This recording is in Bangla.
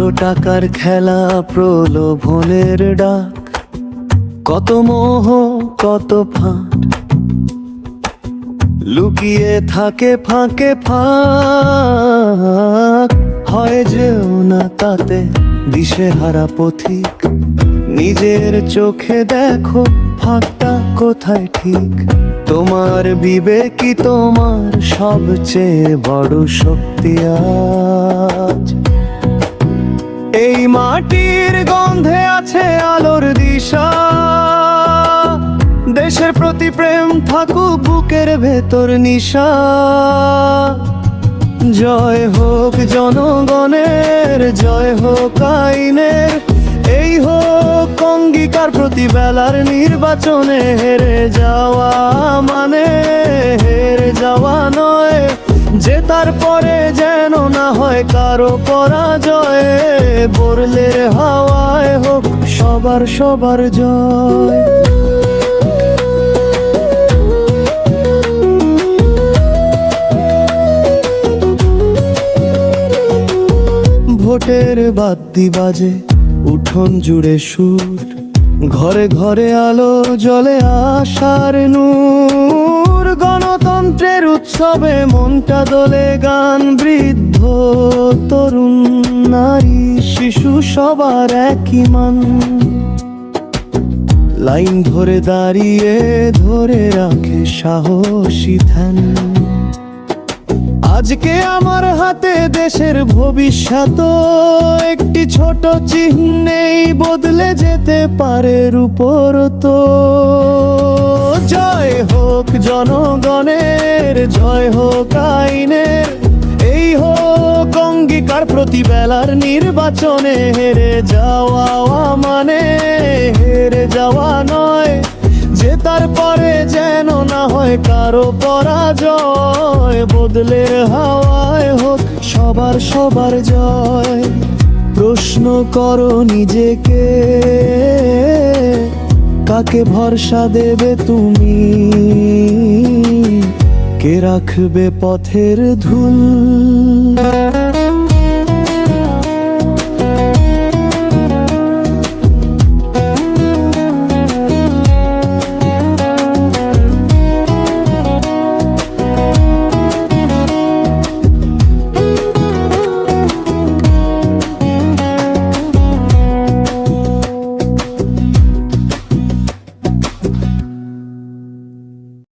টাকার খেলা প্রলোভনের ডাক। কত মোহ, কত ফাঁট লুকিয়ে থাকে ফাঁকে ফাঁক। হয় যেও না তাতে দিশে হারা পথিক। নিজের চোখে দেখো ফাঁকটা কোথায় ঠিক। তোমার বিবেকই তোমার সবচেয়ে বড় শক্তি আজ। মাটির গন্ধে আছে আলোর দিশা। দেশের প্রতি প্রেম থাকুক বুকের ভেতর নিশা। জয় হোক জনগণের, জয় হোক আইনের। এই হোক অঙ্গীকার প্রতি বেলার নির্বাচনে হেরে যাওয়া মানে যে তারপরে যেন না হয় কারও পরাজয়ে বরলের হাওয়ায় হোক সবার সবার জয়। ভোটের বাদ্যি বাজে, উঠোন জুড়ে সুর। ঘরে ঘরে আলো জলে আশার নূর। উৎসবে মনটা দোলে গান, বৃদ্ধ তরুণ নারী, শিশু সবার একই মান। লাইন ধরে দাঁড়িয়ে ধরে রাখে সাহসী ধ্যান। আজকে আমার হাতে দেশের ভবিষ্যৎ, একটি ছোট চিহ্নেই বদলে যেতে পারে রূপর তো জয় হোক জনগণের, জয় হোক আইনের। এই হোক অঙ্গীকার প্রতিবেলার নির্বাচনে হেরে যাওয়া মানে হেরে যাওয়া নয়। যে তারপরে যেন না হয় কারও পরাজয়, বদলের হাওয়ায় হোক সবার সবার জয়। প্রশ্ন করো নিজেকে। কাকে ভরসা দেবে তুমি। কে রাখবে পথের ধুল?